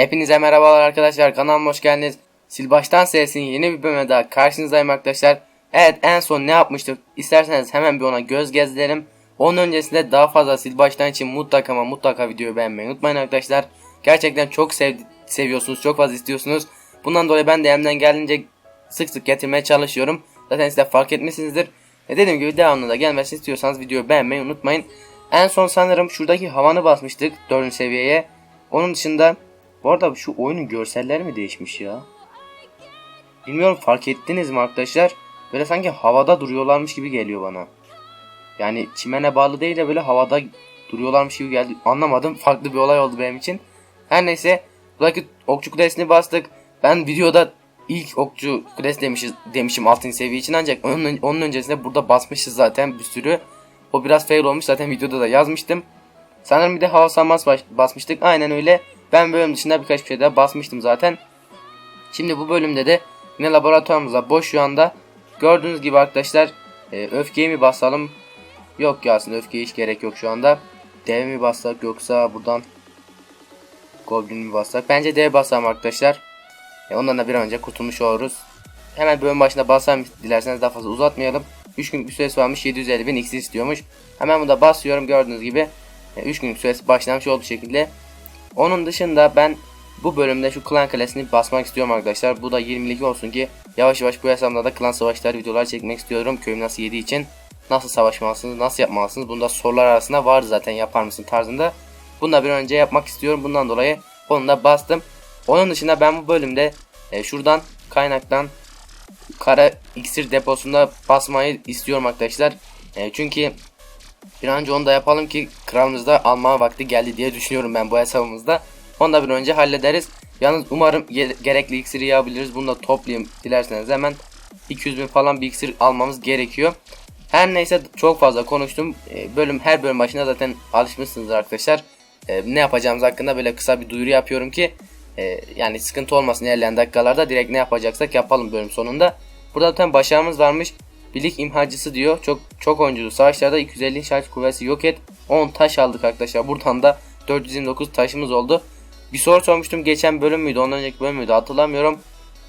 Hepinize merhabalar arkadaşlar kanalıma hoş geldiniz. Silbaştan serisinin yeni bir bölümde daha karşınızdayım arkadaşlar. Evet en son ne yapmıştık İsterseniz hemen bir ona göz gezdirelim. Onun öncesinde daha fazla Silbaştan için mutlaka ama mutlaka videoyu beğenmeyi unutmayın arkadaşlar. Gerçekten çok sev seviyorsunuz çok fazla istiyorsunuz. Bundan dolayı ben de elimden geldiğince sık sık getirmeye çalışıyorum. Zaten siz de fark etmişsinizdir. E dediğim gibi devamlı da gelmesini istiyorsanız videoyu beğenmeyi unutmayın. En son sanırım şuradaki havanı basmıştık 4. seviyeye. Onun dışında bu arada şu oyunun görselleri mi değişmiş ya? Bilmiyorum fark ettiniz mi arkadaşlar? Böyle sanki havada duruyorlarmış gibi geliyor bana. Yani çimene bağlı değil de böyle havada duruyorlarmış gibi geldi. Anlamadım. Farklı bir olay oldu benim için. Her neyse. Buradaki okçu kulesini bastık. Ben videoda ilk okçu kulesi demişiz, demişim altın seviye için ancak onun, onun öncesinde burada basmışız zaten bir sürü. O biraz fail olmuş zaten videoda da yazmıştım. Sanırım bir de hava bas- basmıştık. Aynen öyle. Ben bölüm dışında birkaç bir şey daha basmıştım zaten. Şimdi bu bölümde de yine laboratuvarımızda boş şu anda. Gördüğünüz gibi arkadaşlar e, öfkeyi mi basalım? Yok ya aslında öfkeye hiç gerek yok şu anda. Dev mi bassak yoksa buradan Goblin mi bassak? Bence dev basalım arkadaşlar. E, ondan da bir an önce kurtulmuş oluruz. Hemen bölüm başında basalım dilerseniz daha fazla uzatmayalım. 3 günlük bir süresi varmış 750 bin iksir istiyormuş. Hemen burada basıyorum gördüğünüz gibi. 3 günlük süresi başlamış oldu bu şekilde. Onun dışında ben bu bölümde şu klan kalesini basmak istiyorum arkadaşlar. Bu da 20'lik olsun ki yavaş yavaş bu hesabımda da klan savaşları videolar çekmek istiyorum. Köyüm nasıl yediği için nasıl savaşmalısınız, nasıl yapmalısınız. Bunda sorular arasında vardı zaten yapar mısın tarzında. Bunu da bir önce yapmak istiyorum. Bundan dolayı onu da bastım. Onun dışında ben bu bölümde e, şuradan kaynaktan kara iksir deposunda basmayı istiyorum arkadaşlar. E, çünkü bir an önce onu da yapalım ki kralımızda alma vakti geldi diye düşünüyorum ben bu hesabımızda. Onu da bir önce hallederiz. Yalnız umarım ge- gerekli iksiri yağabiliriz. Bunu da toplayayım dilerseniz hemen 200 bin falan bir iksir almamız gerekiyor. Her neyse çok fazla konuştum. E, bölüm her bölüm başında zaten alışmışsınızdır arkadaşlar. E, ne yapacağımız hakkında böyle kısa bir duyuru yapıyorum ki e, yani sıkıntı olmasın ilerleyen dakikalarda direkt ne yapacaksak yapalım bölüm sonunda. Burada zaten başarımız varmış. Birlik imhacısı diyor. Çok çok oyunculu savaşlarda 250 şarj kuvveti yok et. 10 taş aldık arkadaşlar. Buradan da 429 taşımız oldu. Bir soru sormuştum. Geçen bölüm müydü? Ondan önceki bölüm müydü? Hatırlamıyorum.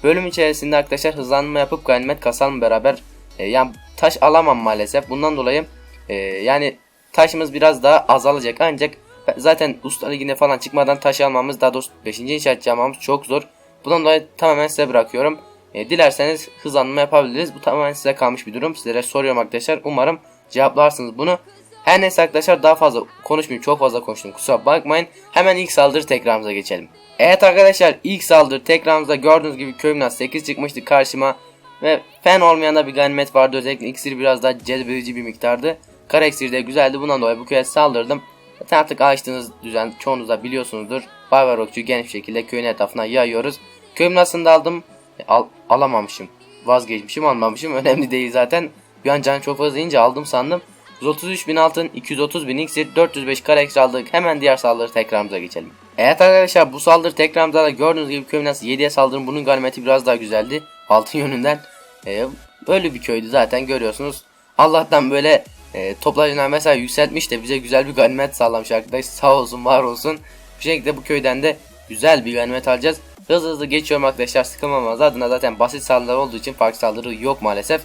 Bölüm içerisinde arkadaşlar hızlanma yapıp ganimet kasalım beraber. E, yani taş alamam maalesef. Bundan dolayı e, yani taşımız biraz daha azalacak. Ancak zaten usta ligine falan çıkmadan taş almamız daha doğrusu 5. inşaatçı almamız çok zor. Bundan dolayı tamamen size bırakıyorum. E, dilerseniz hızlanma yapabiliriz. Bu tamamen size kalmış bir durum. Sizlere soruyorum arkadaşlar. Umarım cevaplarsınız bunu. Her neyse arkadaşlar daha fazla konuşmayayım. Çok fazla konuştum. Kusura bakmayın. Hemen ilk saldırı tekrarımıza geçelim. Evet arkadaşlar ilk saldırı tekrarımızda gördüğünüz gibi köyümden 8 çıkmıştı karşıma. Ve fen olmayan da bir ganimet vardı. Özellikle iksir biraz daha cezbedici bir miktardı. Kara iksir de güzeldi. Bundan dolayı bu köye saldırdım. Zaten artık açtığınız düzen çoğunuz da biliyorsunuzdur. Barbar okçu geniş şekilde köyün etrafına yayıyoruz. Köyümün aslında aldım. Al, alamamışım. Vazgeçmişim almamışım. Önemli değil zaten. Bir an can çok fazla ince aldım sandım. 133 bin altın, 230 bin iksir, 405 kara iksir aldık. Hemen diğer saldırı tekrarımıza geçelim. Evet arkadaşlar bu saldırı tekrarımızda da gördüğünüz gibi köyüm nasıl 7'ye saldırın. Bunun ganimeti biraz daha güzeldi. Altın yönünden. Ee, böyle bir köydü zaten görüyorsunuz. Allah'tan böyle e, toplayıcılar mesela yükseltmiş de bize güzel bir ganimet sağlamış arkadaş. Sağ olsun var olsun. Bu şekilde bu köyden de güzel bir ganimet alacağız. Hızlı hızlı geçiyorum arkadaşlar sıkılmamaz adına zaten basit saldırı olduğu için farklı saldırı yok maalesef.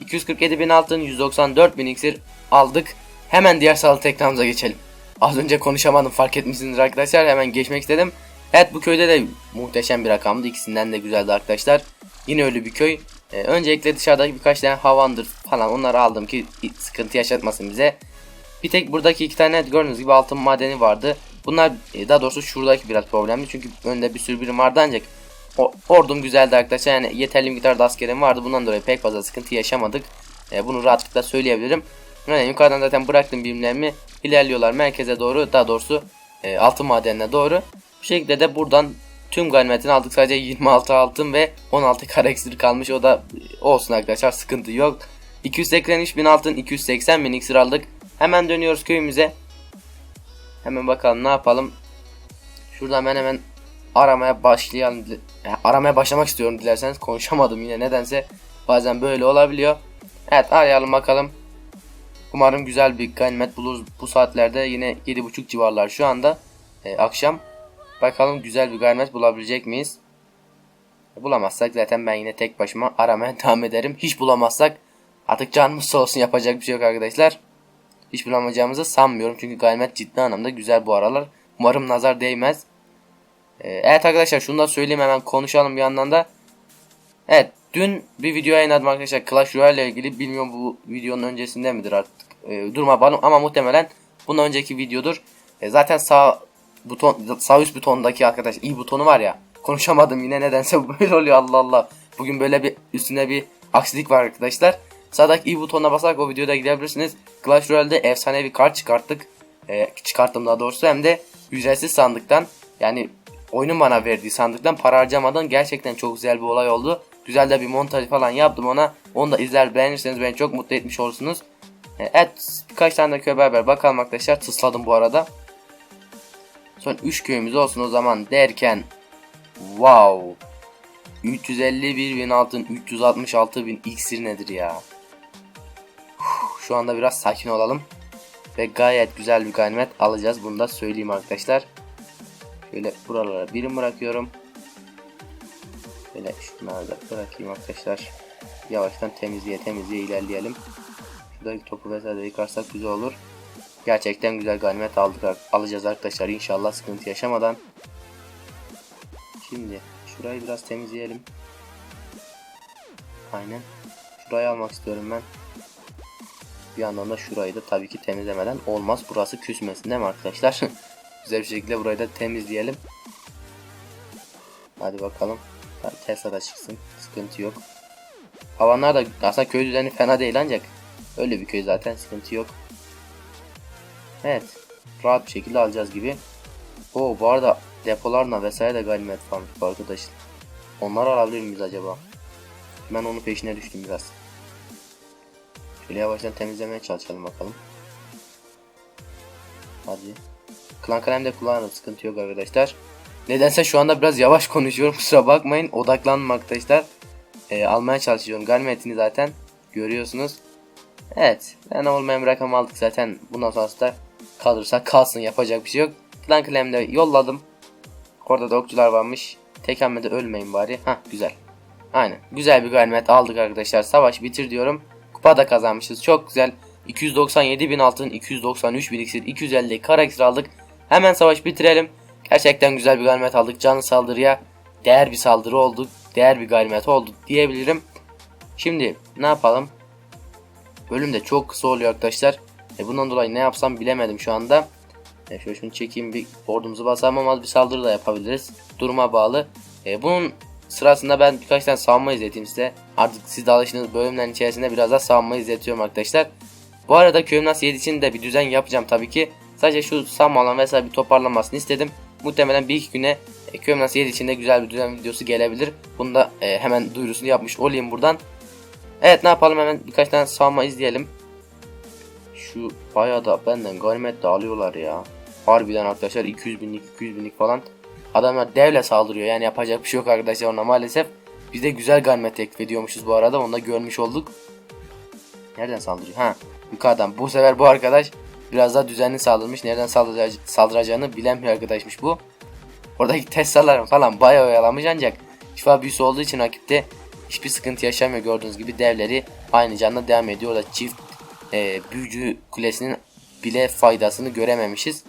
247 bin altın 194 bin iksir aldık. Hemen diğer saldırı ekranımıza geçelim. Az önce konuşamadım fark etmişsiniz arkadaşlar hemen geçmek istedim. Evet bu köyde de muhteşem bir rakamdı ikisinden de güzeldi arkadaşlar. Yine öyle bir köy. Ee, öncelikle dışarıdaki birkaç tane havandır falan onları aldım ki sıkıntı yaşatmasın bize. Bir tek buradaki iki tane gördüğünüz gibi altın madeni vardı. Bunlar e, daha doğrusu şuradaki biraz problemli çünkü önde bir sürü birim vardı ancak o, ordum güzeldi arkadaşlar yani yeterli miktarda askerim vardı bundan dolayı pek fazla sıkıntı yaşamadık. E, bunu rahatlıkla söyleyebilirim. Yani yukarıdan zaten bıraktım birimlerimi ilerliyorlar merkeze doğru daha doğrusu e, altın madenine doğru. Bu şekilde de buradan tüm ganimetini aldık sadece 26 altın ve 16 kara iksir kalmış o da olsun arkadaşlar sıkıntı yok. 283 bin altın 280 bin iksir aldık. Hemen dönüyoruz köyümüze. Hemen bakalım ne yapalım. Şuradan ben hemen aramaya başlayalım. Yani aramaya başlamak istiyorum dilerseniz. Konuşamadım yine nedense. Bazen böyle olabiliyor. Evet arayalım bakalım. Umarım güzel bir ganimet buluruz bu saatlerde. Yine 7.30 civarlar şu anda. Ee, akşam. Bakalım güzel bir ganimet bulabilecek miyiz? Bulamazsak zaten ben yine tek başıma aramaya devam ederim. Hiç bulamazsak artık canımız olsun yapacak bir şey yok arkadaşlar. Hiç bulamayacağımızı sanmıyorum. Çünkü ganimet ciddi anlamda güzel bu aralar. Umarım nazar değmez. Ee, evet arkadaşlar şunu da söyleyeyim hemen konuşalım bir yandan da. Evet dün bir video yayınladım arkadaşlar Clash Royale ile ilgili. Bilmiyorum bu videonun öncesinde midir artık. Ee, durma balım ama muhtemelen bundan önceki videodur. Ee, zaten sağ buton sağ üst butondaki arkadaş i butonu var ya. Konuşamadım yine nedense böyle oluyor Allah Allah. Bugün böyle bir üstüne bir aksilik var arkadaşlar. Sağdaki i butonuna basarak o videoda gidebilirsiniz. Clash Royale'de efsane bir kart çıkarttık. Ee, çıkarttım daha doğrusu hem de ücretsiz sandıktan. Yani oyunun bana verdiği sandıktan para harcamadan gerçekten çok güzel bir olay oldu. Güzel de bir montaj falan yaptım ona. Onu da izler beğenirseniz beni çok mutlu etmiş olursunuz. Ee, Evet birkaç tane köy beraber bakalım arkadaşlar. Tısladım bu arada. Son 3 köyümüz olsun o zaman derken Wow 351 bin altın 366 bin iksir nedir ya Şu anda biraz sakin olalım Ve gayet güzel bir ganimet alacağız bunu da söyleyeyim arkadaşlar Şöyle buralara birim bırakıyorum Şöyle şunları da bırakayım arkadaşlar Yavaştan temizliğe temizliğe ilerleyelim Şuradaki topu vesaire yıkarsak güzel olur Gerçekten güzel ganimet aldık alacağız arkadaşlar inşallah sıkıntı yaşamadan. Şimdi şurayı biraz temizleyelim. Aynen. Şurayı almak istiyorum ben. Bir yandan da şurayı da tabii ki temizlemeden olmaz. Burası küsmesin değil mi arkadaşlar? güzel bir şekilde burayı da temizleyelim. Hadi bakalım. Tesla da çıksın. Sıkıntı yok. Havanlar da aslında köy düzeni fena değil ancak öyle bir köy zaten sıkıntı yok. Evet. Rahat bir şekilde alacağız gibi. O bu arada depolarına vesaire de ganimet varmış arkadaşlar. Onları alabilir miyiz acaba? Ben onun peşine düştüm biraz. Şöyle yavaştan temizlemeye çalışalım bakalım. Hadi. Klan kalemde kullanırım sıkıntı yok arkadaşlar. Nedense şu anda biraz yavaş konuşuyorum kusura bakmayın. Odaklandım arkadaşlar. Ee, almaya çalışıyorum ganimetini zaten. Görüyorsunuz. Evet. Ben olmayan bir rakam aldık zaten. Bundan sonrası da kalırsa kalsın yapacak bir şey yok. Klan kalemde yolladım. Orada da okçular varmış. Tek hamlede ölmeyin bari. Hah güzel. Aynen. Güzel bir ganimet aldık arkadaşlar. Savaş bitir diyorum. Kupa da kazanmışız. Çok güzel. 297 bin altın, 293 bin iksir, 250 kara iksir aldık. Hemen savaş bitirelim. Gerçekten güzel bir ganimet aldık. Canlı saldırıya değer bir saldırı olduk. Değer bir ganimet oldu diyebilirim. Şimdi ne yapalım? Bölüm de çok kısa oluyor arkadaşlar. E bundan dolayı ne yapsam bilemedim şu anda. E şöyle şunu çekeyim bir ordumuzu basalım ama bir saldırı da yapabiliriz. Duruma bağlı. E bunun sırasında ben birkaç tane savunma izleteyim size. Artık siz de alıştığınız bölümlerin içerisinde biraz daha savunma izletiyorum arkadaşlar. Bu arada köyüm nasıl yedi için de bir düzen yapacağım tabii ki. Sadece şu savunma alan vesaire bir toparlanmasını istedim. Muhtemelen bir iki güne e, köyüm nasıl yedi için de güzel bir düzen videosu gelebilir. Bunu da e, hemen duyurusunu yapmış olayım buradan. Evet ne yapalım hemen birkaç tane savunma izleyelim. Şu bayağı da benden ganimet de alıyorlar ya. Harbiden arkadaşlar 200 binlik 200 binlik falan. Adamlar devle saldırıyor yani yapacak bir şey yok arkadaşlar ona maalesef. Biz de güzel ganimet teklif bu arada onu da görmüş olduk. Nereden saldırıyor? Ha yukarıdan. Bu sefer bu arkadaş biraz daha düzenli saldırmış. Nereden saldıraca saldıracağını bilen bir arkadaşmış bu. Oradaki Tesla'ların falan bayağı oyalamış ancak şifa büyüsü olduğu için rakipte hiçbir sıkıntı yaşamıyor gördüğünüz gibi devleri aynı canla devam ediyor. Orada çift e, büyücü kulesinin bile faydasını görememişiz.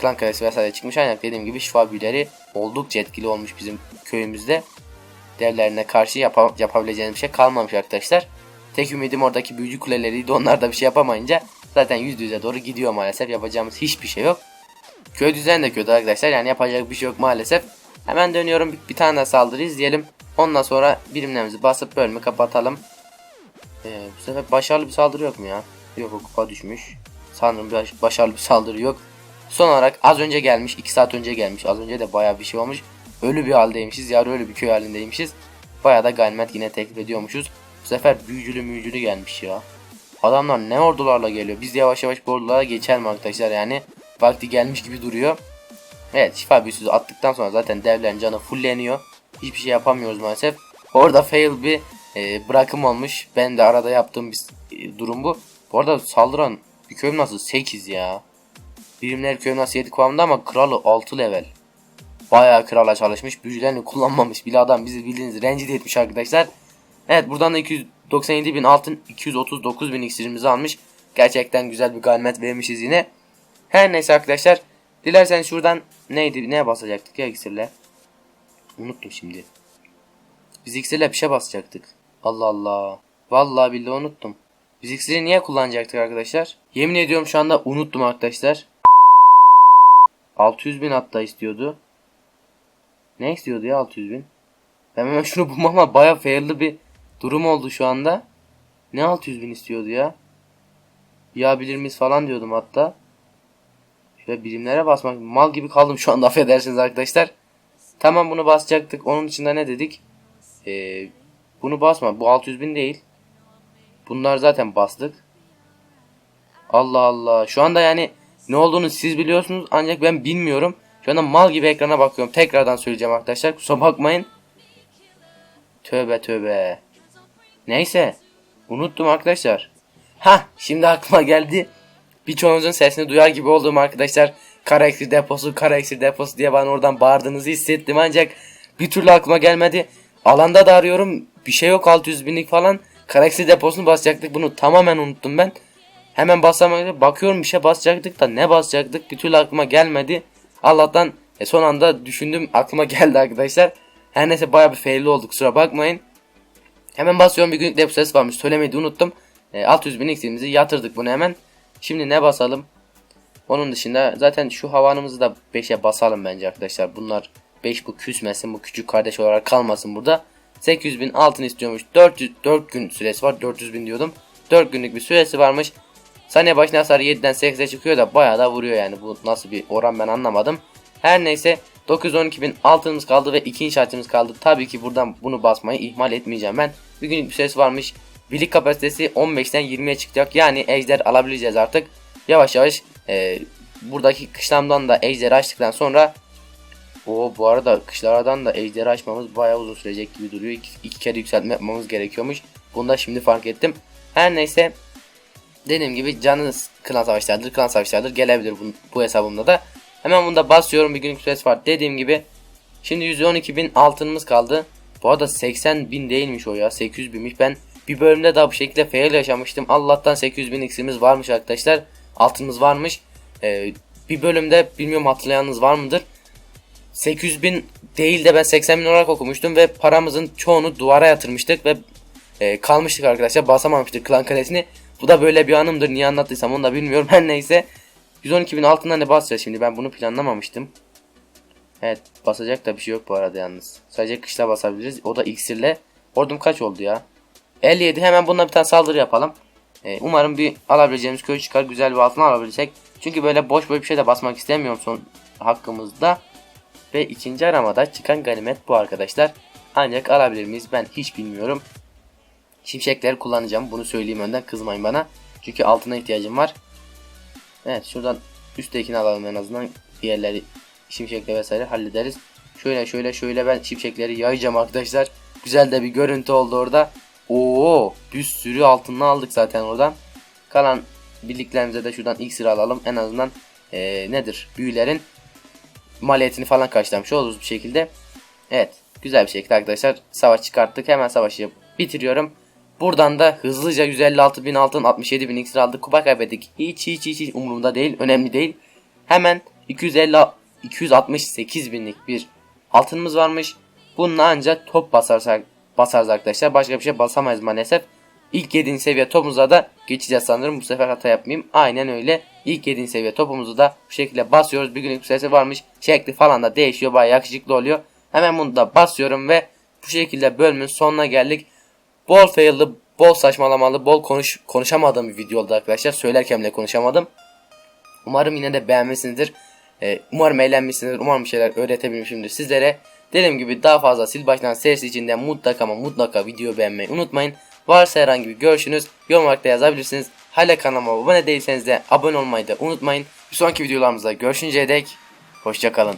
Klan kalesi vesaire çıkmış ancak dediğim gibi şifa büyüleri oldukça etkili olmuş bizim köyümüzde. Devlerine karşı yap yapabileceğiniz bir şey kalmamış arkadaşlar. Tek ümidim oradaki büyücü kuleleriydi. Onlar da bir şey yapamayınca zaten %100'e doğru gidiyor maalesef. Yapacağımız hiçbir şey yok. Köy düzeni de kötü arkadaşlar. Yani yapacak bir şey yok maalesef. Hemen dönüyorum. Bir, bir tane saldırı izleyelim. Ondan sonra birimlerimizi basıp bölümü kapatalım. Ee, bu sefer başarılı bir saldırı yok mu ya? Yok o kupa düşmüş. Sanırım baş, başarılı bir saldırı yok. Son olarak az önce gelmiş. 2 saat önce gelmiş. Az önce de baya bir şey olmuş. Ölü bir haldeymişiz. Yarı ölü bir köy halindeymişiz. Baya da ganimet yine teklif ediyormuşuz. Bu sefer büyücülü müyücülü gelmiş ya. Adamlar ne ordularla geliyor. Biz yavaş yavaş bu ordulara geçelim arkadaşlar yani. Vakti gelmiş gibi duruyor. Evet şifa büyüsü attıktan sonra zaten devlerin canı fulleniyor. Hiçbir şey yapamıyoruz maalesef. Orada fail bir e, bırakım olmuş. Ben de arada yaptığım bir e, durum bu. Bu arada saldıran bir köyüm nasıl 8 ya. Birimler köyüm nasıl 7 kıvamında ama kralı 6 level. bayağı krala çalışmış. Büyülerini kullanmamış bile adam bizi bildiğiniz rencide etmiş arkadaşlar. Evet buradan da 297 bin altın 239 bin iksirimizi almış. Gerçekten güzel bir ganimet vermişiz yine. Her neyse arkadaşlar. Dilerseniz şuradan neydi neye basacaktık ya iksirle? Unuttum şimdi. Biz iksirle bir şey basacaktık. Allah Allah. Vallahi billahi unuttum. Biz iksiri niye kullanacaktık arkadaşlar? Yemin ediyorum şu anda unuttum arkadaşlar. 600 bin hatta istiyordu. Ne istiyordu ya 600 bin? Ben hemen şunu bulmama baya fairlı bir durum oldu şu anda. Ne 600 bin istiyordu ya? Ya bilir miyiz falan diyordum hatta. Şöyle birimlere basmak mal gibi kaldım şu anda affedersiniz arkadaşlar. Tamam bunu basacaktık. Onun dışında ne dedik? Ee, bunu basma. Bu 600 bin değil. Bunlar zaten bastık. Allah Allah. Şu anda yani ne olduğunu siz biliyorsunuz ancak ben bilmiyorum. Şu anda mal gibi ekrana bakıyorum. Tekrardan söyleyeceğim arkadaşlar. Kusura bakmayın. Tövbe tövbe. Neyse. Unuttum arkadaşlar. Ha şimdi aklıma geldi. Birçoğunuzun sesini duyar gibi olduğum arkadaşlar. Kara eksir deposu, kara eksir deposu diye bana oradan bağırdığınızı hissettim ancak bir türlü aklıma gelmedi. Alanda da arıyorum. Bir şey yok 600 binlik falan. Kara eksir deposunu basacaktık. Bunu tamamen unuttum ben. Hemen basamadım. Bakıyorum bir şey basacaktık da ne basacaktık bir türlü aklıma gelmedi. Allah'tan e, son anda düşündüm aklıma geldi arkadaşlar. Her neyse baya bir failli olduk kusura bakmayın. Hemen basıyorum bir günlük depo sesi varmış söylemeyi unuttum. E, 600 bin x'imizi yatırdık bunu hemen. Şimdi ne basalım? Onun dışında zaten şu havanımızı da 5'e basalım bence arkadaşlar. Bunlar 5 bu küsmesin bu küçük kardeş olarak kalmasın burada. 800 bin altın istiyormuş. 400, 4 gün süresi var. 400 bin diyordum. 4 günlük bir süresi varmış. Saniye başına hasar 7'den 8'e çıkıyor da bayağı da vuruyor yani. Bu nasıl bir oran ben anlamadım. Her neyse 912 bin altınımız kaldı ve 2 inşaatımız kaldı. Tabii ki buradan bunu basmayı ihmal etmeyeceğim ben. Bir günlük bir süresi varmış. Birlik kapasitesi 15'ten 20'ye çıkacak. Yani ejder alabileceğiz artık. Yavaş yavaş e, buradaki kışlamdan da ejderi açtıktan sonra o bu arada kışlardan da ejderi açmamız bayağı uzun sürecek gibi duruyor. İki, iki kere yükseltme yapmamız gerekiyormuş. Bunu da şimdi fark ettim. Her neyse dediğim gibi canınız klan savaşlardır, klan savaşlardır gelebilir bu, bu hesabımda da. Hemen bunda basıyorum bir günlük süresi var. Dediğim gibi şimdi 112 bin altınımız kaldı. Bu arada 80 bin değilmiş o ya 800 binmiş. Ben bir bölümde daha bu şekilde fail yaşamıştım. Allah'tan 800 bin x'imiz varmış arkadaşlar. Altımız varmış. Ee, bir bölümde bilmiyorum hatırlayanınız var mıdır? 800 bin değil de ben 80 bin olarak okumuştum ve paramızın çoğunu duvara yatırmıştık ve e, kalmıştık arkadaşlar basamamıştık klan kalesini. Bu da böyle bir anımdır niye anlattıysam onu da bilmiyorum her neyse. 112 bin altından ne basacağız şimdi ben bunu planlamamıştım. Evet basacak da bir şey yok bu arada yalnız. Sadece kışla basabiliriz o da iksirle. Ordum kaç oldu ya? 57 hemen bununla bir tane saldırı yapalım. Ee, umarım bir alabileceğimiz köy çıkar güzel bir altın alabilsek. Çünkü böyle boş boş bir şey de basmak istemiyorum son hakkımızda. Ve ikinci aramada çıkan ganimet bu arkadaşlar. Ancak alabilir miyiz ben hiç bilmiyorum. Şimşekleri kullanacağım bunu söyleyeyim önden kızmayın bana. Çünkü altına ihtiyacım var. Evet şuradan üsttekini alalım en azından. Diğerleri şimşekle vesaire hallederiz. Şöyle şöyle şöyle ben şimşekleri yayacağım arkadaşlar. Güzel de bir görüntü oldu orada. Oo, bir sürü altınını aldık zaten oradan. Kalan birliklerimize de şuradan ilk sıra alalım. En azından ee, nedir? Büyülerin maliyetini falan karşılamış oluruz bir şekilde. Evet. Güzel bir şekilde arkadaşlar savaş çıkarttık. Hemen savaşı bitiriyorum. Buradan da hızlıca 156 bin altın 67 bin iksir aldık. Kupa kaybettik. Hiç hiç hiç, hiç umurumda değil. Önemli değil. Hemen 250 268 binlik bir altınımız varmış. Bununla ancak top basarsak basarız arkadaşlar. Başka bir şey basamayız maalesef. İlk 7. seviye topumuza da geçeceğiz sanırım. Bu sefer hata yapmayayım. Aynen öyle. İlk 7. seviye topumuzu da bu şekilde basıyoruz. Bir günlük süresi varmış. Şekli falan da değişiyor. Bayağı yakışıklı oluyor. Hemen bunu da basıyorum ve bu şekilde bölümün sonuna geldik. Bol fail'lı, bol saçmalamalı, bol konuş konuşamadığım bir video oldu arkadaşlar. Söylerken bile konuşamadım. Umarım yine de beğenmişsinizdir. Ee, umarım eğlenmişsinizdir. Umarım bir şeyler öğretebilmişimdir sizlere. Dediğim gibi daha fazla sil baştan serisi içinde mutlaka ama mutlaka video beğenmeyi unutmayın. Varsa herhangi bir görüşünüz yorum olarak da yazabilirsiniz. Hala kanalıma abone değilseniz de abone olmayı da unutmayın. Bir sonraki videolarımızda görüşünceye dek hoşçakalın.